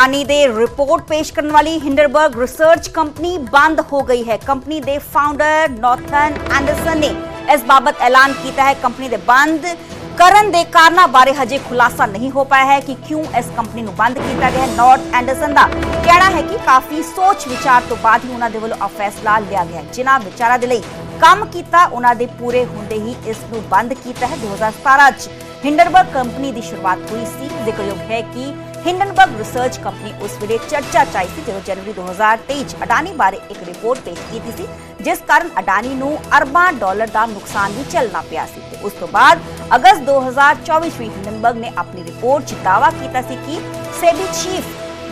ਅਡਾਨੀ ਦੇ ਰਿਪੋਰਟ ਪੇਸ਼ ਕਰਨ ਵਾਲੀ ਹਿੰਡਰਬਰਗ ਰਿਸਰਚ ਕੰਪਨੀ ਬੰਦ ਹੋ ਗਈ ਹੈ। ਕੰਪਨੀ ਦੇ ਫਾਊਂਡਰ ਨੌਥਨ ਐਂਡਰਸਨ ਨੇ ਇਸ ਬਾਬਤ ਐਲਾਨ ਕੀਤਾ ਹੈ। ਕੰਪਨੀ ਦੇ ਬੰਦ ਕਰਨ ਦੇ ਕਾਰਨਾਂ ਬਾਰੇ ਹਜੇ ਖੁਲਾਸਾ ਨਹੀਂ ਹੋ ਪਾਇਆ ਹੈ ਕਿ ਕਿਉਂ ਇਸ ਕੰਪਨੀ ਨੂੰ ਬੰਦ ਕੀਤਾ ਗਿਆ ਹੈ। ਨੌਰਥ ਐਂਡਰਸਨ ਦਾ ਕਹਿਣਾ ਹੈ ਕਿ ਕਾਫੀ ਸੋਚ ਵਿਚਾਰ ਤੋਂ ਬਾਅਦ ਹੀ ਉਹਨਾਂ ਦੇ ਵੱਲੋਂ ਆ ਫੈਸਲਾ ਲਿਆ ਗਿਆ ਜਿਨ੍ਹਾਂ ਵਿਚਾਰਾਂ ਦੇ ਲਈ ਕੰਮ ਕੀਤਾ, ਉਹਨਾਂ ਦੇ ਪੂਰੇ ਹੁੰਦੇ ਹੀ ਇਸ ਨੂੰ ਬੰਦ ਕੀਤਾ ਹੈ। 2017 ਚ ਹਿੰਡਰਬਰਗ ਕੰਪਨੀ ਦੀ ਸ਼ੁਰੂਆਤ ਹੋਈ ਸੀ। ਜ਼ਿਕਰਯੋਗ ਹੈ ਕਿ ਹਿੰਡਨਬਰਗ ਰਿਸਰਚ ਕੰਪਨੀ ਉਸ ਵੇਲੇ ਚਰਚਾ ਚ ਆਈ ਸੀ, ਜਦੋਂ ਜਨਵਰੀ 2023 ਚ ਅਡਾਨੀ ਬਾਰੇ ਇੱਕ ਰਿਪੋਰਟ ਪੇਸ਼ ਕੀਤੀ ਸੀ, ਜਿਸ ਕਾਰਨ ਅਡਾਨੀ ਨੂੰ ਅਰਬਾਂ ਡਾਲਰ ਦਾ ਨੁਕਸਾਨ ਵੀ ਝੱਲਣਾ ਪਿਆ ਸੀ। ਤੇ ਉਸ ਤੋਂ ਬਾਅਦ ਅਗਸਤ 2024 ਵਿੱਚ ਹਿੰਡਨਬਰਗ ਨੇ ਆਪਣੀ ਰਿਪੋਰਟ 'ਚ ਦਾਅਵਾ ਕੀਤਾ ਸੀ ਕਿ ਸੇਬੀ ਚੀਫ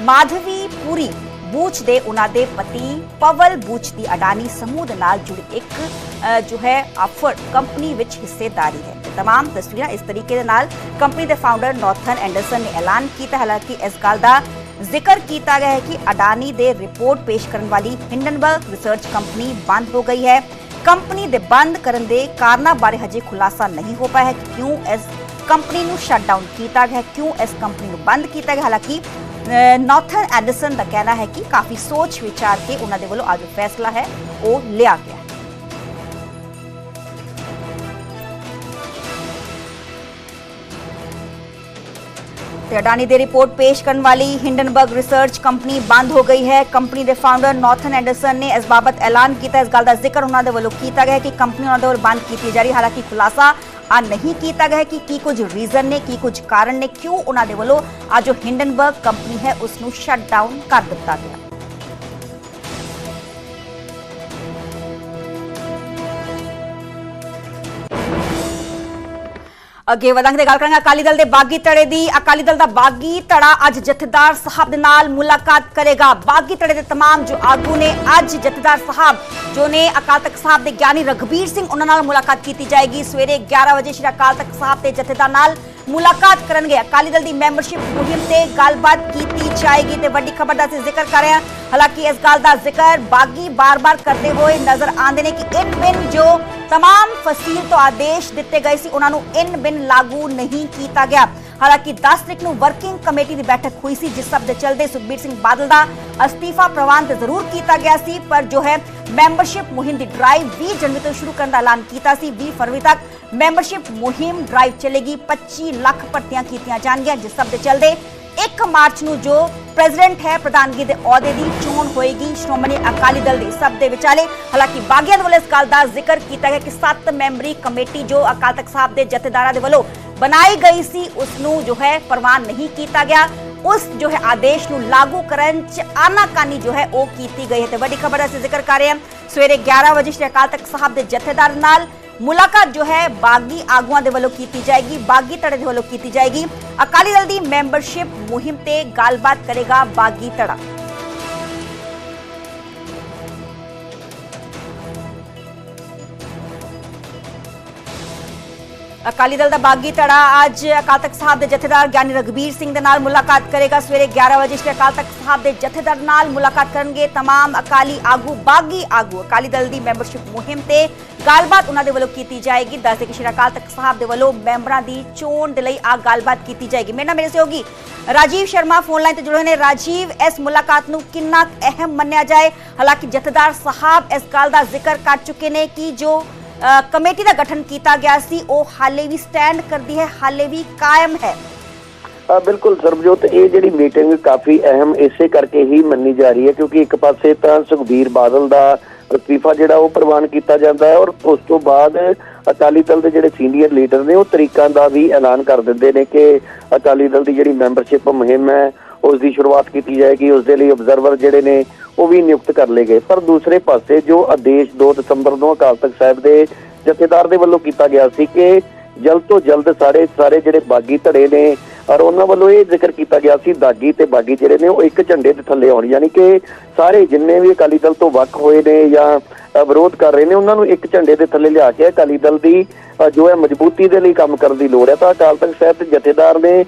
ਮਾਧਵੀ ਪੁਰੀ ਬੂਚ ਦੇ ਉਹਨਾਂ ਦੇ ਪਤੀ ਪਵਲ ਬੂਚ ਦੀ ਅਡਾਨੀ ਸਮੂਹ ਦੇ ਨਾਲ ਜੁੜੀ ਇੱਕ ਅ, ਜੋ ਹੈ ਆਫਰ ਕੰਪਨੀ ਵਿੱਚ ਹਿੱਸੇਦਾਰੀ ਹੈ ਤੇ तमाम ਤਸਵੀਰਾਂ ਇਸ ਤਰੀਕੇ ਦੇ ਨਾਲ ਕੰਪਨੀ ਦੇ ਫਾਊਂਡਰ ਨੌਥਨ ਐਂਡਰਸਨ ਨੇ ਐਲਾਨ ਕੀਤਾ ਹਾਲਾਂਕਿ ਇਸ ਗੱਲ ਦਾ ਜ਼ਿਕਰ ਕੀਤਾ ਗਿਆ ਹੈ ਕਿ ਅਡਾਨੀ ਦੇ ਰਿਪੋਰਟ ਪੇਸ਼ ਕਰਨ ਵਾਲੀ ਹਿੰਡਨਬਰਗ ਰਿਸਰਚ ਕੰਪਨੀ ਬੰਦ ਹੋ ਗਈ ਹੈ ਕੰਪਨੀ ਦੇ ਬੰਦ ਕਰਨ ਦੇ ਕਾਰਨਾਂ ਬਾਰੇ ਹਜੇ ਖੁਲਾਸਾ ਨਹੀਂ ਹੋ ਪਾਇਆ ਹੈ ਕਿ ਕਿਉਂ ਇਸ ਕੰਪਨੀ ਨੂੰ ਸ਼ਟ ਡਾਊਨ ਕੀਤਾ ਗਿਆ ਹੈ, ਕਿਉਂ ਇਸ ਕੰਪਨੀ ਨੂੰ ਬੰਦ ਕੀਤਾ ਗਿਆ ਹਾਲਾਂਕਿ ਨਾਰਥਨ ਐਡਿਸਨ ਦਾ ਕਹਿਣਾ ਹੈ ਕਿ ਕਾਫੀ ਸੋਚ ਵਿਚਾਰ ਕੇ ਉਹਨਾਂ ਦੇ ਵੱਲੋਂ ਅੱਜ ਫੈਸਲਾ ਹੈ, ਉਹ ਲਿਆ ਗਿਆ ਤੇ ਅਡਾਨੀ ਦੀ ਰਿਪੋਰਟ ਪੇਸ਼ ਕਰਨ ਵਾਲੀ ਹਿੰਡਨਬਰਗ ਰਿਸਰਚ ਕੰਪਨੀ ਬੰਦ ਹੋ ਗਈ ਹੈ। ਕੰਪਨੀ ਦੇ ਫਾਊਂਡਰ ਨਾਰਥਨ ਐਂਡਰਸਨ ਨੇ ਇਸ ਬਾਬਤ ਐਲਾਨ ਕੀਤਾ। ਇਸ ਗੱਲ ਦਾ ਜ਼ਿਕਰ ਉਹਨਾਂ ਦੇ ਵੱਲੋਂ ਕੀਤਾ ਗਿਆ ਕਿ ਕੰਪਨੀ ਉਹਨਾਂ ਦੇ ਵੱਲੋਂ ਬੰਦ ਕੀਤੀ ਜਾ ਰਹੀ ਹੈ। ਹਾਲਾਂਕਿ ਖੁਲਾਸਾ ਆ ਨਹੀਂ ਕੀਤਾ ਗਿਆ ਹੈ ਕਿ ਕੀ ਕੁਝ ਰੀਜ਼ਨ ਨੇ ਕੀ ਕੁਝ ਕਾਰਨ ਨੇ ਕਿਉਂ ਉਹਨਾਂ ਦੇ ਵੱਲੋਂ ਆ ਜੋ ਹਿੰਡਨਬਰਗ ਕੰਪਨੀ ਹੈ ਉਸ ਨੂੰ ਸ਼ਟ ਡਾਊਨ ਕਰ ਦਿੱਤਾ ਗਿਆ ਅੱਗੇ ਵਧਾਂਗੇ ਤੇ ਗੱਲ ਕਰਾਂਗੇ ਅਕਾਲੀ ਦਲ ਦੇ ਬਾਗੀ ਧੜੇ ਦੀ ਅਕਾਲੀ ਦਲ ਦਾ ਬਾਗੀ ਧੜਾ ਅੱਜ ਜਥੇਦਾਰ ਸਾਹਿਬ ਦੇ ਨਾਲ ਮੁਲਾਕਾਤ ਕਰੇਗਾ ਬਾਗੀ ਧੜੇ ਦੇ तमाम ਜੋ ਆਗੂ ਨੇ ਅੱਜ ਜਥੇਦਾਰ ਸਾਹਿਬ ਜੋ ਨੇ ਅਕਾਲ ਤਖਤ ਸਾਹਿਬ ਦੇ ਗਿਆਨੀ ਰਘਬੀਰ ਸਿੰਘ ਉਹਨਾਂ ਨਾਲ ਮੁਲਾਕਾਤ ਕੀਤੀ ਜਾਏਗੀ ਸਵੇਰੇ 11 ਵਜੇ ਸ਼੍ਰੀ ਅਕਾਲ ਤਖਤ ਸਾਹਿਬ ਦੇ ਜਥੇਦਾਰ ਨਾਲ ਮੁਲਾਕਾਤ ਕਰਨਗੇ ਅਕਾਲੀ ਦਲ ਦੀ ਮੈਂਬਰਸ਼ਿਪ ਮੁਹਿੰਮ ਤੇ ਗੱਲਬਾਤ ਕੀਤੀ ਜਾਏਗੀ ਤੇ ਵੱਡੀ ਖਬਰ ਦਾ ਅਸੀਂ ਜ਼ਿਕਰ ਕਰ ਰਹੇ ਹਾਂ ਹਾਲਾਂਕਿ ਇਸ ਗੱਲ ਦਾ ਜ਼ਿਕਰ ਬਾਗੀ ਬਾਰ-ਬਾਰ ਕਰਦੇ ਹੋਏ ਨਜ਼ਰ ਆਉਂਦੇ ਨੇ ਕਿ ਇਨ ਬਿਨ ਜੋ तमाम ਫਸੀਲ ਤੋਂ ਆਦੇਸ਼ ਦਿੱਤੇ ਗਏ ਸੀ ਉਹਨਾਂ ਨੂੰ ਇਨ ਬਿਨ ਲਾਗੂ ਨਹੀਂ ਕੀਤਾ ਗਿਆ ਹਾਲਾਂਕਿ 10 ਤਰੀਕ ਨੂੰ ਵਰਕਿੰਗ ਕਮੇਟੀ ਦੀ ਬੈਠਕ ਹੋਈ ਸੀ, ਜਿਸ ਸਭ ਦੇ ਚਲਦੇ ਸੁਖਬੀਰ ਸਿੰਘ ਬਾਦਲ ਦਾ ਅਸਤੀਫਾ ਪ੍ਰਵਾਨ ਤੇ ਜ਼ਰੂਰ ਕੀਤਾ ਗਿਆ ਸੀ, ਪਰ ਜੋ ਹੈ ਮੈਂਬਰਸ਼ਿਪ ਮੁਹਿੰਮ ਦੀ ਡਰਾਈਵ 20 ਜਨਵਰੀ ਤੋਂ ਸ਼ੁਰੂ ਕਰਨ ਦਾ ਐਲਾਨ ਕੀਤਾ ਸੀ 20 ਫਰਵਰੀ ਤੱਕ ਮੈਂਬਰਸ਼ਿਪ ਮੁਹਿੰਮ ਡਰਾਈਵ ਚੱਲੇਗੀ 25 ਲੱਖ ਭਰਤੀਆਂ ਕੀਤੀਆਂ ਜਾਣਗੀਆਂ, ਜਿਸ ਸਭ ਦੇ ਚਲਦੇ 1 ਮਾਰਚ ਨੂੰ ਜੋ ਪ੍ਰੈਜ਼ੀਡੈਂਟ ਹੈ, ਪ੍ਰਧਾਨਗੀ ਦੇ ਅਹੁਦੇ ਦੀ ਚੋਣ ਹੋਏਗੀ, ਸ਼੍ਰੋਮਣੀ ਅਕਾਲੀ ਦਲ ਦੀ ਸਭ ਦੇ ਵਿਚਾਲੇ। ਹਾਲਾਂਕਿ ਬਾਗੀਆਂ ਦੇ ਵੱਲੋਂ ਇਸ ਗੱਲ ਦਾ ਜ਼ਿਕਰ ਕੀਤਾ ਗਿਆ ਕਿ ਸੱਤ ਮੈਂਬਰੀ ਕਮੇਟੀ ਜੋ ਅਕਾਲ ਤਖਤ ਸਾਹਿਬ ਦੇ ਜਥੇਦਾਰਾਂ ਦੇ ਵੱਲੋਂ ਬਣਾਈ ਗਈ ਸੀ ਉਸ ਨੂੰ ਜੋ ਹੈ ਪ੍ਰਵਾਨ ਨਹੀਂ ਕੀਤਾ ਗਿਆ। ਉਸ ਜੋ ਹੈ ਆਦੇਸ਼ ਨੂੰ ਲਾਗੂ ਕਰਨ ਚ ਆਨਾਕਾਨੀ ਜੋ ਹੈ ਉਹ ਕੀਤੀ ਗਈ ਹੈ ਤੇ ਵੱਡੀ ਖਬਰ ਅਸੀਂ ਜ਼ਿਕਰ ਕਰ ਰਹੇ ਹਾਂ। ਸਵੇਰੇ 11 ਵਜੇ ਸ਼੍ਰੀ ਅਕਾਲ ਤਖਤ ਸਾਹਿਬ ਦੇ ਜਥੇਦਾਰ ਨਾਲ ਮੁਲਾਕਾਤ ਜੋ ਹੈ ਬਾਗੀ ਆਗੂਆਂ ਦੇ ਵੱਲੋਂ ਕੀਤੀ ਜਾਏਗੀ, ਬਾਗੀ ਧੜੇ ਦੇ ਵੱਲੋਂ ਕੀਤੀ ਜਾਏਗੀ। ਅਕਾਲੀ ਦਲ ਦੀ ਮੈਂਬਰਸ਼ਿਪ ਮੁਹਿੰਮ ਤੇ ਗੱਲਬਾਤ ਕਰੇਗਾ ਬਾਗੀ ਧੜਾ। ਅਕਾਲੀ ਦਲ ਦਾ ਬਾਗੀ ਧੜਾ ਅੱਜ ਅਕਾਲ ਤਖਤ ਸਾਹਿਬ ਦੇ ਜਥੇਦਾਰ ਗਿਆਨੀ ਰਘਬੀਰ ਸਿੰਘ ਦੇ ਨਾਲ ਮੁਲਾਕਾਤ ਕਰੇਗਾ ਸਵੇਰੇ 11 ਵਜੇ ਸ਼੍ਰੀ ਅਕਾਲ ਤਖਤ ਸਾਹਿਬ ਦੇ ਜਥੇਦਾਰ ਨਾਲ ਮੁਲਾਕਾਤ ਕਰਨਗੇ तमाम ਅਕਾਲੀ ਆਗੂ ਬਾਗੀ ਆਗੂ ਅਕਾਲੀ ਦਲ ਦੀ ਮੈਂਬਰਸ਼ਿਪ ਮੁਹਿੰਮ ਤੇ ਗੱਲਬਾਤ ਉਹਨਾਂ ਦੇ ਵੱਲੋਂ ਕੀਤੀ ਜਾਏਗੀ ਦੱਸਦੇ ਕਿ ਸ਼੍ਰੀ ਅਕਾਲ ਤਖਤ ਸਾਹਿਬ ਦੇ ਵੱਲੋਂ ਮੈਂਬਰਾਂ ਦੀ ਚੋਣ ਦੇ ਲਈ ਆ ਗੱਲਬਾਤ ਕੀਤੀ ਜਾਏਗੀ ਮੇਰੇ ਨਾਲ ਮੇਰੇ ਸਹਿਯੋਗੀ ਰਾਜੀਵ ਸ਼ਰਮਾ ਫੋਨ ਲਾਈਨ ਤੇ ਜੁੜੇ ਹੋਏ ਨੇ ਰਾਜੀਵ ਇਸ ਮੁਲਾਕਾਤ ਨੂੰ ਕਿੰਨਾ ਕੁ ਅਹਿਮ ਮੰਨਿਆ ਜਾਏ ਹਾਲਾਂਕਿ ਜਥੇਦਾਰ ਸਾਹਿਬ ਇਸ ਗੱਲ ਦਾ ਜ਼ਿਕਰ ਕਰ ਚੁੱਕੇ ਨੇ ਕਿ ਜੋ ਅ, ਕਮੇਟੀ ਦਾ ਗਠਨ ਕੀਤਾ ਗਿਆ ਸੀ, ਉਹ ਹਾਲੇ ਵੀ ਸਟੈਂਡ ਕਰਦੀ ਹੈ, ਹਾਲੇ ਵੀ ਕਾਇਮ ਹੈ। ਬਿਲਕੁਲ ਸਰਬਜੋਤ, ਇਹ ਜਿਹੜੀ ਮੀਟਿੰਗ ਕਾਫੀ ਅਹਿਮ ਇਸੇ ਕਰਕੇ ਹੀ ਮੰਨੀ ਜਾ ਰਹੀ ਹੈ, ਕਿਉਂਕਿ ਇੱਕ ਪਾਸੇ ਤਾਂ ਸੁਖਬੀਰ ਬਾਦਲ ਦਾ ਅਸਤੀਫਾ ਜਿਹੜਾ ਉਹ ਪ੍ਰਵਾਨ ਕੀਤਾ ਜਾਂਦਾ ਹੈ ਔਰ ਉਸ ਤੋਂ ਬਾਅਦ ਅਕਾਲੀ ਦਲ ਦੇ ਜਿਹੜੇ ਸੀਨੀਅਰ ਲੀਡਰ ਨੇ, ਉਹ ਤਰੀਕਾਂ ਦਾ ਵੀ ਐਲਾਨ ਕਰ ਦਿੰਦੇ ਨੇ ਕਿ ਅਕਾਲੀ ਦਲ ਦੀ ਜਿਹੜੀ ਮੈਂਬਰਸ਼ਿਪ ਮੁਹਿੰਮ ਹੈ ਉਸ ਦੀ ਸ਼ੁਰੂਆਤ ਕੀਤੀ ਜਾਏਗੀ, ਉਸ ਦੇ ਲਈ ਆਬਜ਼ਰਵਰ ਜਿਹੜੇ ਨੇ, ਉਹ ਵੀ ਨਿਯੁਕਤ ਕਰ ਲਏ ਗਏ। ਪਰ ਦੂਸਰੇ ਪਾਸੇ ਜੋ ਆਦੇਸ਼ 2 ਦਸੰਬਰ ਨੂੰ ਅਕਾਲ ਤਖਤ ਸਾਹਿਬ ਦੇ ਜਥੇਦਾਰ ਦੇ ਵੱਲੋਂ ਕੀਤਾ ਗਿਆ ਸੀ ਕਿ ਜਲਦ ਤੋਂ ਜਲਦ ਸਾਰੇ ਸਾਰੇ ਜਿਹੜੇ ਬਾਗੀ ਧੜੇ ਨੇ, ਔਰ ਉਹਨਾਂ ਵੱਲੋਂ ਇਹ ਜ਼ਿਕਰ ਕੀਤਾ ਗਿਆ ਸੀ, ਦਾਗੀ ਤੇ ਬਾਗੀ ਜਿਹੜੇ ਨੇ, ਉਹ ਇੱਕ ਝੰਡੇ ਦੇ ਥੱਲੇ ਆਉਣ। ਯਾਨੀ ਕਿ ਸਾਰੇ ਜਿੰਨੇ ਵੀ ਅਕਾਲੀ ਦਲ ਤੋਂ ਵੱਖ ਹੋਏ ਨੇ ਜਾਂ ਵਿਰੋਧ ਕਰ ਰਹੇ ਨੇ। ਉਹਨਾਂ ਨੂੰ ਇੱਕ ਝੰਡੇ ਦੇ ਥੱਲੇ ਲਿਆ ਕੇ ਅਕਾਲੀ ਦਲ ਦੀ ਜੋ ਹੈ ਮਜ਼ਬੂਤੀ ਦੇ ਲਈ ਕੰਮ ਕਰਨ ਦੀ ਲੋੜ ਹੈ। ਤਾਂ ਅਕਾਲ ਤਖਤ ਸਾਹਿਬ ਦੇ ਜਥੇਦਾਰ ਨੇ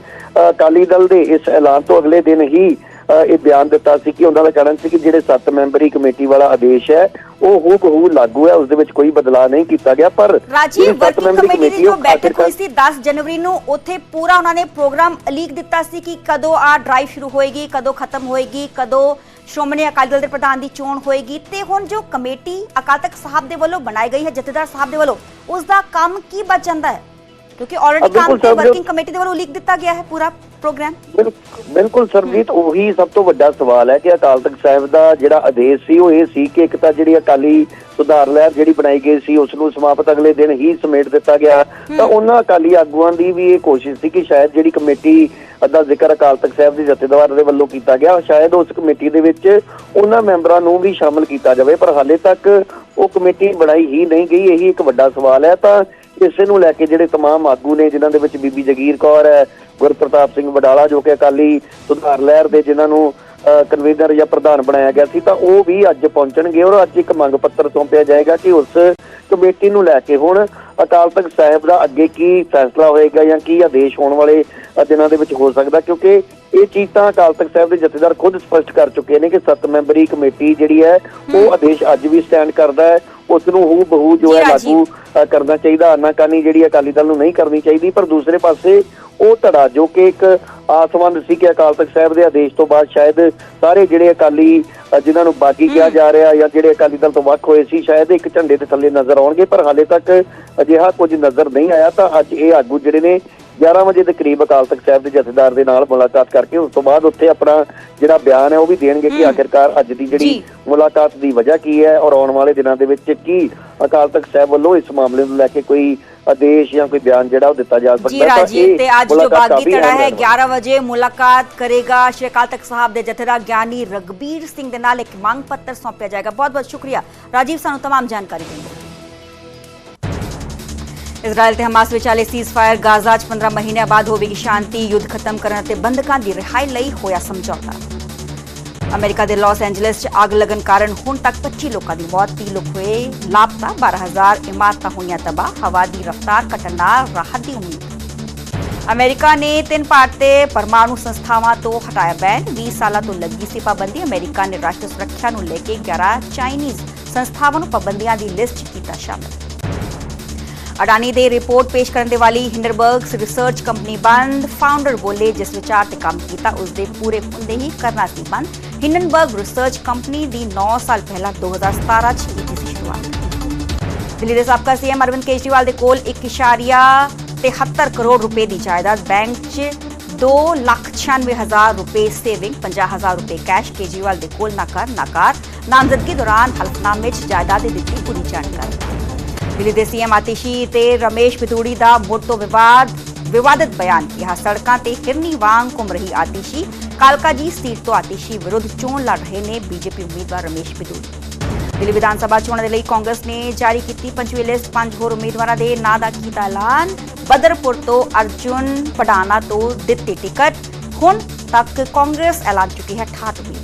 ਅਕਾਲੀ ਦਲ ਦੇ ਇਸ ਐਲਾਨ ਤੋਂ ਅਗਲੇ ਦਿਨ ਹੀ ਇਹ ਬਿਆਨ ਦਿੱਤਾ ਸੀ ਕਿ ਉਹਨਾਂ ਦਾ ਕਹਿਣਾ ਸੀ ਕਿ ਜਿਹੜੇ 7 ਮੈਂਬਰੀ ਕਮੇਟੀ ਵਾਲਾ ਆਦੇਸ਼ ਹੈ ਉਹ ਹੂ ਬਹੂ ਲਾਗੂ ਹੈ। ਉਸ ਦੇ ਵਿੱਚ ਕੋਈ ਬਦਲਾਅ ਨਹੀਂ ਕੀਤਾ ਗਿਆ ਪਰ ਰਾਜੀਵ ਵਰਕਿੰਗ ਕਮੇਟੀ ਦੀ ਜੋ ਬੈਠਕ ਹੋਈ ਸੀ 10 ਜਨਵਰੀ ਨੂੰ ਉੱਥੇ ਪੂਰਾ ਉਹਨਾਂ ਨੇ ਪ੍ਰੋਗਰਾਮ ਲੀਕ ਦਿੱਤਾ ਸੀ ਕਿ ਕਦੋਂ ਆ ਡਰਾਈਵ ਸ਼ੁਰੂ ਹੋਏਗੀ ਕਦੋਂ ਖਤਮ ਹੋਏਗੀ ਕਦੋਂ ਸ਼੍ਰੋਮਣੀ ਅਕਾਲੀ ਦਲ ਦੇ ਪ੍ਰਧਾਨ ਦੀ ਚੋਣ ਹੋਏਗੀ ਤੇ ਹੁਣ ਜੋ ਕਮੇਟੀ ਅਕਾਲ ਤਖਤ ਸਾਹਿਬ ਦੇ ਵੱਲੋਂ ਬਣਾਈ ਗਈ ਹੈ ਜਥੇਦਾਰ ਸਾਹਿਬ ਦੇ ਵੱਲੋਂ ਉਸ ਦਾ ਕੰਮ ਕੀ ਬਚ ਜਾਂਦਾ ਹੈ? ਕਿਉਂਕਿ ਆਲਰੇਡੀ ਕੰਮ ਤੇ ਵਰਕਿੰਗ ਕਮੇਟੀ ਦੇ ਵੱਲੋਂ ਲੀਕ ਦਿੱਤਾ ਗਿਆ ਹੈ ਪੂਰਾ ਪ੍ਰੋਗਰਾਮ ਬਿਲਕੁਲ- ਬਿਲਕੁਲ ਸਰਜੀਤ ਉਹੀ ਸਭ ਤੋਂ ਵੱਡਾ ਸਵਾਲ ਹੈ ਕਿ ਅਕਾਲ ਤਖਤ ਸਾਹਿਬ ਦਾ ਜਿਹੜਾ ਆਦੇਸ਼ ਸੀ ਉਹ ਇਹ ਸੀ ਕਿ ਇੱਕ ਤਾਂ ਜਿਹੜੀ ਅਕਾਲੀ ਸੁਧਾਰ ਲਹਿਰ ਜਿਹੜੀ ਬਣਾਈ ਗਈ ਸੀ ਉਸ ਨੂੰ ਸਮਾਪਤ ਅਗਲੇ ਦਿਨ ਹੀ ਸਮੇਟ ਦਿੱਤਾ ਗਿਆ। ਤਾਂ ਉਹਨਾਂ ਅਕਾਲੀ ਆਗੂਆਂ ਦੀ ਵੀ ਇਹ ਕੋਸ਼ਿਸ਼ ਸੀ ਕਿ ਸ਼ਾਇਦ ਜਿਹੜੀ ਕਮੇਟੀ ਦਾ ਜ਼ਿਕਰ ਅਕਾਲ ਤਖਤ ਸਾਹਿਬ ਦੇ ਜਥੇਦਾਰ ਦੇ ਵੱਲੋਂ ਕੀਤਾ ਗਿਆ ਸ਼ਾਇਦ ਉਸ ਕਮੇਟੀ ਦੇ ਵਿੱਚ ਉਹਨਾਂ ਮੈਂਬਰਾਂ ਨੂੰ ਵੀ ਸ਼ਾਮਲ ਕੀਤਾ ਜਾਵੇ ਪਰ ਹਾਲੇ ਤੱਕ ਉਹ ਕਮੇਟੀ ਬਣਾਈ ਹੀ ਨਹੀਂ ਗਈ ਇਹੀ ਇੱਕ ਵੱਡਾ ਸਵਾਲ ਹੈ ਤਾਂ ਇਸੇ ਨੂੰ ਲੈ ਕੇ ਜਿਹੜੇ तमाम ਆਗੂ ਨੇ ਜਿਨ੍ਹਾਂ ਦੇ ਵਿੱਚ ਬੀਬੀ ਜਗੀਰ ਕੌਰ ਹੈ ਗੁਰਪ੍ਰਤਾਪ ਸਿੰਘ ਵਡਾਲਾ ਜੋ ਕਿ ਅਕਾਲੀ ਸੁਧਾਰ ਲਹਿਰ ਦੇ ਜਿਨ੍ਹਾਂ ਨੂੰ ਕਨਵੀਨਰ ਜਾਂ ਪ੍ਰਧਾਨ ਬਣਾਇਆ ਗਿਆ ਸੀ ਤਾਂ ਉਹ ਵੀ ਅੱਜ ਪਹੁੰਚਣਗੇ ਔਰ ਅੱਜ ਇੱਕ ਮੰਗ ਪੱਤਰ ਸੌਂਪਿਆ ਜਾਏਗਾ ਕਿ ਉਸ ਕਮੇਟੀ ਨੂੰ ਲੈ ਕੇ ਹੁਣ ਅਕਾਲ ਤਖਤ ਸਾਹਿਬ ਦਾ ਅੱਗੇ ਕੀ ਫੈਸਲਾ ਹੋਏਗਾ ਜਾਂ ਕੀ ਆਦੇਸ਼ ਹੋਣ ਵਾਲੇ ਦਿਨਾਂ ਦੇ ਵਿੱਚ ਹੋ ਸਕਦਾ, ਕਿਉਂਕਿ ਇਹ ਚੀਜ਼ ਤਾਂ ਅਕਾਲ ਤਖਤ ਸਾਹਿਬ ਦੇ ਜਥੇਦਾਰ ਖੁਦ ਸਪਸ਼ਟ ਕਰ ਚੁੱਕੇ ਨੇ ਕਿ ਸੱਤ ਮੈਂਬਰੀ ਕਮੇਟੀ ਜਿਹੜੀ ਹੈ ਉਹ ਆਦੇਸ਼ ਅੱਜ ਵੀ ਸਟੈਂਡ ਕਰਦਾ ਹੈ। ਉਸ ਨੂੰ ਹੂ ਬਹੂ ਜੋ ਹੈ। ਲਾਗੂ ਕਰਨਾ ਚਾਹੀਦਾ। ਆਨਾਕਾਨੀ ਜਿਹੜੀ ਅਕਾਲੀ ਦਲ ਨੂੰ ਨਹੀਂ ਕਰਨੀ ਚਾਹੀਦੀ ਪਰ ਦੂਸਰੇ ਪਾਸੇ ਉਹ ਧੜਾ ਜੋ ਕਿ ਇੱਕ ਆਸਵੰਦ ਸੀ ਕਿ ਅਕਾਲ ਤਖਤ ਸਾਹਿਬ ਦੇ ਆਦੇਸ਼ ਤੋਂ ਬਾਅਦ ਸ਼ਾਇਦ ਸਾਰੇ ਜਿਹੜੇ ਅਕਾਲੀ ਜਿਨ੍ਹਾਂ ਨੂੰ ਬਾਗੀ ਕਿਹਾ ਜਾ ਰਿਹਾ ਜਾਂ ਜਿਹੜੇ ਅਕਾਲੀ ਦਲ ਤੋਂ ਵੱਖ ਹੋਏ ਸੀ ਸ਼ਾਇਦ ਇੱਕ ਝੰਡੇ ਦੇ ਥੱਲੇ ਨਜ਼ਰ ਆਉਣਗੇ। ਪਰ ਹਾਲੇ ਤੱਕ ਅਜਿਹਾ ਕੁਝ ਨਜ਼ਰ ਨਹੀਂ ਆਇਆ। ਤਾਂ ਅੱਜ ਇਹ ਆਗੂ ਜਿਹੜੇ ਨੇ 11 ਵਜੇ ਦੇ ਕਰੀਬ ਅਕਾਲ ਤਖਤ ਸਾਹਿਬ ਦੇ ਜਥੇਦਾਰ ਦੇ ਨਾਲ ਮੁਲਾਕਾਤ ਕਰਕੇ ਉਸ ਤੋਂ ਬਾਅਦ ਉੱਥੇ ਆਪਣਾ ਜਿਹੜਾ ਬਿਆਨ ਹੈ ਉਹ ਵੀ ਦੇਣਗੇ ਕਿ ਆਖਿਰਕਾਰ ਅੱਜ ਦੀ ਜਿਹੜੀ ਜੀ। ਮੁਲਾਕਾਤ ਦੀ ਵਜ੍ਹਾ ਕੀ ਹੈ ਔਰ ਆਉਣ ਵਾਲੇ ਦਿਨਾਂ ਦੇ ਵਿੱਚ ਕੀ ਅਕਾਲ ਤਖਤ ਸਾਹਿਬ ਵੱਲੋਂ ਇਸ ਮਾਮਲੇ ਨੂੰ ਲੈ ਕੇ ਕੋਈ ਆਦੇਸ਼ ਜਾਂ ਕੋਈ ਬਿਆਨ ਜਿਹੜਾ ਉਹ ਦਿੱਤਾ ਜਾ ਸਕਦਾ ਜੀ ਤਾਂ ਰਾਜੀਵ ਇਹ ਤੇ ਅੱਜ ਜੋ ਮੁਲਾਕਾਤ ਬਾਗੀ ਕਾਫੀ ਧੜਾ ਅਹਿਮ ਹੈ ਰਹਿਣ ਵਾਲੀ 11 ਵਜੇ ਮੁਲਾਕਾਤ ਕਰੇਗਾ ਸ਼੍ਰੀ ਅਕਾਲ ਤਖਤ ਸਾਹਿਬ ਦੇ ਜਥੇਦਾਰ ਗਿਆਨੀ ਰਗਬੀਰ ਸਿੰਘ ਦੇ ਨਾਲ ਇੱਕ ਮੰਗ ਪੱਤਰ ਸੌਂਪਿਆ ਜਾਏਗਾ ਬਹੁਤ ਬਹੁਤ ਸ਼ੁਕਰੀਆ ਰਾਜੀਵ ਸਾਨੂੰ तमाम ਜਾਣਕਾਰੀ ਦੇਣ ਲਈ ਇਜ਼ਰਾਈਲ ਤੇ ਹਮਾਸ ਵਿਚਾਲੇ ਸੀਜ਼ਫਾਇਰ ਗਾਜ਼ਾ 'ਚ 15 ਮਹੀਨਿਆਂ ਬਾਅਦ ਹੋਵੇਗੀ ਸ਼ਾਂਤੀ, ਯੁੱਧ ਖਤਮ ਕਰਨ ਅਤੇ ਬੰਦਕਾਂ ਦੀ ਰਿਹਾਈ ਲਈ ਹੋਇਆ ਸਮਝੌਤਾ। ਅਮਰੀਕਾ ਦੇ ਲਾਸ ਐਂਜਲਸ 'ਚ ਅੱਗ ਲੱਗਣ ਕਾਰਨ ਹੁਣ ਤੱਕ 25 ਲੋਕਾਂ ਦੀ ਮੌਤ 30 ਲੋਕ ਹੋਏ ਲਾਪਤਾ 12000 ਇਮਾਰਤਾਂ ਹੋਈਆਂ ਤਬਾਹ, ਹਵਾ ਦੀ ਰਫ਼ਤਾਰ ਘਟਣ ਨਾਲ ਰਾਹਤ ਦੀ ਉਮੀਦ। ਅਮਰੀਕਾ ਨੇ ਤਿੰਨ ਭਾਰਤੀ ਪਰਮਾਣੂ ਸੰਸਥਾਵਾਂ ਤੋਂ ਹਟਾਇਆ ਬੈਨ। 20 ਸਾਲਾਂ ਤੋਂ ਲੱਗੀ ਸੀ ਪਾਬੰਦੀ। ਅਮਰੀਕਾ ਨੇ ਰਾਸ਼ਟਰੀ ਸੁਰੱਖਿਆ ਨੂੰ ਲੈ ਕੇ 11 ਚਾਈਨੀਜ਼ ਸੰਸਥਾਵਾਂ ਨੂੰ ਪਾਬੰਦੀਆਂ ਦੀ ਲਿਸਟ 'ਚ ਕੀਤਾ ਸ਼ਾਮਲ। ਅਡਾਨੀ ਦੇ ਰਿਪੋਰਟ ਪੇਸ਼ ਕਰਨ ਦੇ ਵਾਲੀ ਹਿੰਡਰਬਰਗਸ ਰਿਸਰਚ ਕੰਪਨੀ ਬੰਦ। ਫਾਊਂਡਰ ਬੋਲੇ, ਜਿਸ ਵਿਚਾਰ ਤੇ ਕੰਮ ਕੀਤਾ ਉਸ ਦੇ ਪੂਰੇ ਹੁੰਦੇ ਹੀ ਕਰਨਾ ਸੀ ਬੰਦ। ਹਿੰਡਨਬਰਗ ਰਿਸਰਚ ਕੰਪਨੀ ਦੀ 9 ਸਾਲ ਪਹਿਲਾਂ 2017 ਚ ਕੀਤੀ ਸੀ ਸ਼ੁਰੂਆਤ। ਦਿੱਲੀ ਦੇ ਸਾਬਕਾ ਸੀਐਮ ਅਰਵਿੰਦ ਕੇਜਰੀਵਾਲ ਦੇ ਕੋਲ 1.73 ਕਰੋੜ ਰੁਪਏ ਦੀ ਜਾਇਦਾਦ। ਬੈਂਕ 'ਚ 2 ਲੱਖ 96 ਹਜ਼ਾਰ ਰੁਪਏ ਸੇਵਿੰਗ 50 ਹਜ਼ਾਰ ਰੁਪਏ ਕੈਸ਼। ਕੇਜਰੀਵਾਲ ਦੇ ਕੋਲ ਨਾ ਨਾਕਾਰ ਨਾਕਾਰ ਨਾਮਜ਼ਦਗੀ ਦੌਰਾਨ ਹਲਫਨਾਮੇ 'ਚ ਜਾਇਦਾਦ ਦੀ ਦਿੱਤੀ ਪੂਰੀ ਜਾਣਕਾਰੀ। ਦਿੱਲੀ ਦੇ ਸੀਐਮ ਆਤਿਸ਼ੀ ਤੇ ਰਮੇਸ਼ ਪਿਤੂੜੀ ਦਾ ਮੁੜ ਤੋਂ ਵਿਵਾਦ, ਵਿਵਾਦਤ ਬਿਆਨ। ਕਿਹਾ ਸੜਕਾਂ ਤੇ ਹਿਰਨੀ ਵਾਂਗ ਘੁੰਮ ਰਹੀ ਆਤਿਸ਼ੀ। ਕਾਲਕਾ ਜੀ ਸੀਟ ਤੋਂ ਆਤਿਸ਼ੀ ਵਿਰੁੱਧ ਚੋਣ ਲੜ ਰਹੇ ਨੇ ਬੀਜੇਪੀ ਉਮੀਦਵਾਰ ਰਮੇਸ਼ ਪਿਤੂੜੀ। ਦਿੱਲੀ ਵਿਧਾਨ ਸਭਾ ਚੋਣਾਂ ਦੇ ਲਈ ਕਾਂਗਰਸ ਨੇ ਜਾਰੀ ਕੀਤੀ ਪੰਜਵੀਂ ਲਿਸਟ। ਪੰਜ ਹੋਰ ਉਮੀਦਵਾਰਾਂ ਦੇ ਨਾਂ ਦਾ ਕੀਤਾ ਐਲਾਨ। ਬਦਰਪੁਰ ਤੋਂ ਅਰਜੁਨ ਪਡਾਨਾ ਤੋਂ ਦਿੱਤੀ ਟਿਕਟ। ਹੁਣ ਤੱਕ ਕਾਂਗਰਸ ਐਲਾਨ ਚੁੱਕੀ ਹੈ 68 ਉਮੀਦਵਾਰ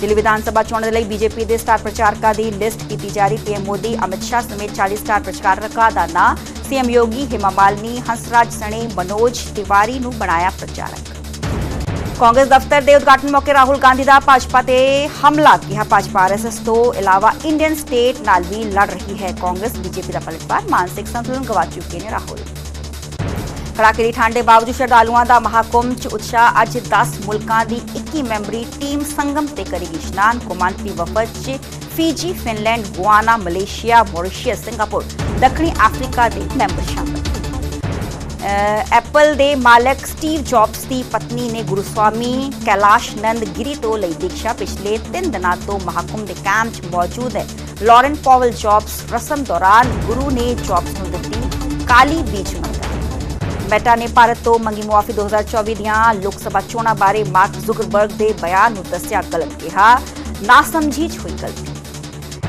ਦਿੱਲੀ ਵਿਧਾਨ ਸਭਾ ਚੋਣਾਂ ਦੇ ਲਈ ਬੀਜੇਪੀ ਦੇ ਸਟਾਰ ਪ੍ਰਚਾਰਕਾਂ ਦੀ ਲਿਸਟ ਕੀਤੀ ਜਾਰੀ ਪੀਐਮ ਮੋਦੀ, ਅਮਿਤ ਸ਼ਾਹ ਸਮੇਤ 40 ਸਟਾਰ ਪ੍ਰਚਾਰਕਾਂ ਦਾ ਨਾਂ ਸੀਐਮ ਯੋਗੀ, ਹਿਮਾ ਮਾਲਿਨੀ, ਹੰਸਰਾਜ ਸਣੇ, ਮਨੋਜ ਤਿਵਾਰੀ ਨੂੰ ਬਣਾਇਆ ਪ੍ਰਚਾਰਕ। ਕਾਂਗਰਸ ਦਫ਼ਤਰ ਦੇ ਉਦਘਾਟਨ ਮੌਕੇ ਰਾਹੁਲ ਗਾਂਧੀ ਦਾ ਭਾਜਪਾ ਤੇ ਹਮਲਾ। ਕਿਹਾ, ਭਾਜਪਾ ਆਰਐਸਐਸ ਤੋਂ ਇਲਾਵਾ ਇੰਡੀਅਨ ਸਟੇਟ ਨਾਲ ਵੀ ਲੜ ਰਹੀ ਹੈ ਕਾਂਗਰਸ। ਬੀਜੇਪੀ ਦਾ ਪਲਟਵਾਰ, ਮਾਨਸਿਕ ਸੰਤੁਲਨ ਗਵਾ ਚੁੱਕੇ ਨੇ ਰਾਹੁਲ। ਕੜਾਕੇ ਦੀ ਠੰਡ ਦੇ ਬਾਵਜੂਦ ਸ਼ਰਧਾਲੂਆਂ ਦਾ ਮਹਾਕੁੰਭ ਚ ਉਤਸ਼ਾਹ ਅੱਜ 10 ਮੁਲਕਾਂ ਦੀ 21 ਮੈਂਬਰੀ ਟੀਮ ਸੰਗਮ ਤੇ ਕਰੇਗੀ ਇਸ਼ਨਾਨ। ਕੌਮਾਂਤਰੀ ਵਫਦ ਚ Fiji, Finland, Guyana, Malaysia, Mauritius, Singapore, ਦੱਖਣੀ ਅਫਰੀਕਾ ਦੇ ਮੈਂਬਰ ਸ਼ਾਮਲ। ਐਪਲ ਦੇ ਮਾਲਕ ਸਟੀਵ ਜੌਬਸ ਦੀ ਪਤਨੀ ਨੇ ਗੁਰੂਸਵਾਮੀ ਕੈਲਾਸ਼ ਨੰਦ ਗਿਰੀ ਤੋਂ ਲਈ ਦੀਕਸ਼ਾ। ਪਿਛਲੇ 3 ਦਿਨਾਂ ਤੋਂ ਮਹਾਕੁੰਭ ਦੇ ਕੈਂਪ 'ਚ ਮੌਜੂਦ ਹੈ। ਲਾਰੈਨ ਪੌਵਲ ਜੌਬਸ ਰਸਮ ਦੌਰਾਨ ਗੁਰੂ ਨੇ ਜੌਬਸ ਨੂੰ ਦਿੱਤੀ ਕਾਲੀ ਬੀਜ ਨੂੰ ਮੈਟਾ ਨੇ ਭਾਰਤ ਤੋਂ ਮੰਗੀ ਮੁਆਫੀ 2024 ਦੀਆਂ ਲੋਕ ਸਭਾ ਚੋਣਾਂ ਬਾਰੇ ਮਾਰਕ ਜ਼ੁਕਰਬਰਗ ਦੇ ਬਿਆਨ ਨੂੰ ਦੱਸਿਆ ਗਲਤ ਕਿਹਾ। ਨਾ ਸਮਝੀ 'ਚ ਹੋਈ ਗਲਤੀ।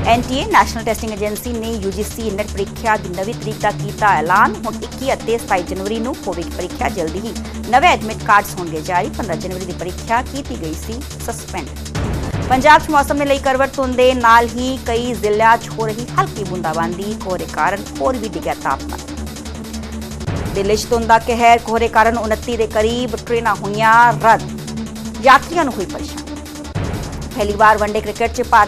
ਐਨਟੀਏ ਨੈਸ਼ਨਲ ਟੈਸਟਿੰਗ ਏਜੰਸੀ ਨੇ ਯੂਜੀਸੀ ਨੈਟ ਪ੍ਰੀਖਿਆ ਦੀ ਨਵੀਂ ਤਰੀਕ ਦਾ ਕੀਤਾ ਐਲਾਨ। ਹੁਣ 21 ਅਤੇ 27 ਜਨਵਰੀ ਨੂੰ ਹੋਵੇਗੀ ਪ੍ਰੀਖਿਆ ਜਲਦੀ ਹੀ ਨਵੇਂ ਐਡਮਿਟ ਕਾਰਡਸ ਹੋਣਗੇ। ਜਾਰੀ 15 ਜਨਵਰੀ ਦੀ ਪ੍ਰੀਖਿਆ ਕੀਤੀ ਗਈ ਸੀ। ਸਸਪੈਂਡ ਪੰਜਾਬ 'ਚ ਮੌਸਮ ਨੇ ਲਈ ਕਰਵਟ ਧੁੰਦ ਦੇ ਨਾਲ ਹੀ ਕਈ ਜ਼ਿਲ੍ਹਿਆਂ 'ਚ ਹੋ ਰਹੀ ਹਲਕੀ ਬੂੰਦਾਬਾਂਦੀ। ਕੋਹਰੇ ਕਾਰਨ ਹੋਰ ਵੀ ਡਿੱਗਿਆ ਤਾਪਮਾਨ। ਦਿੱਲੀ 'ਚ ਧੁੰਦ ਦਾ ਕਹਿਰ ਕੋਹਰੇ ਕਾਰਨ 29 ਦੇ ਕਰੀਬ ਟ੍ਰੇਨਾਂ ਹੋਈਆਂ ਰੱਦ। ਯਾਤਰੀਆਂ ਨੂੰ ਹੋਈ ਪਰੇਸ਼ਾਨੀ। ਪਹਿਲੀ ਵਾਰ ਵਨਡੇ ਕ੍ਰਿਕਟ 'ਚ ਭਾਰਤੀ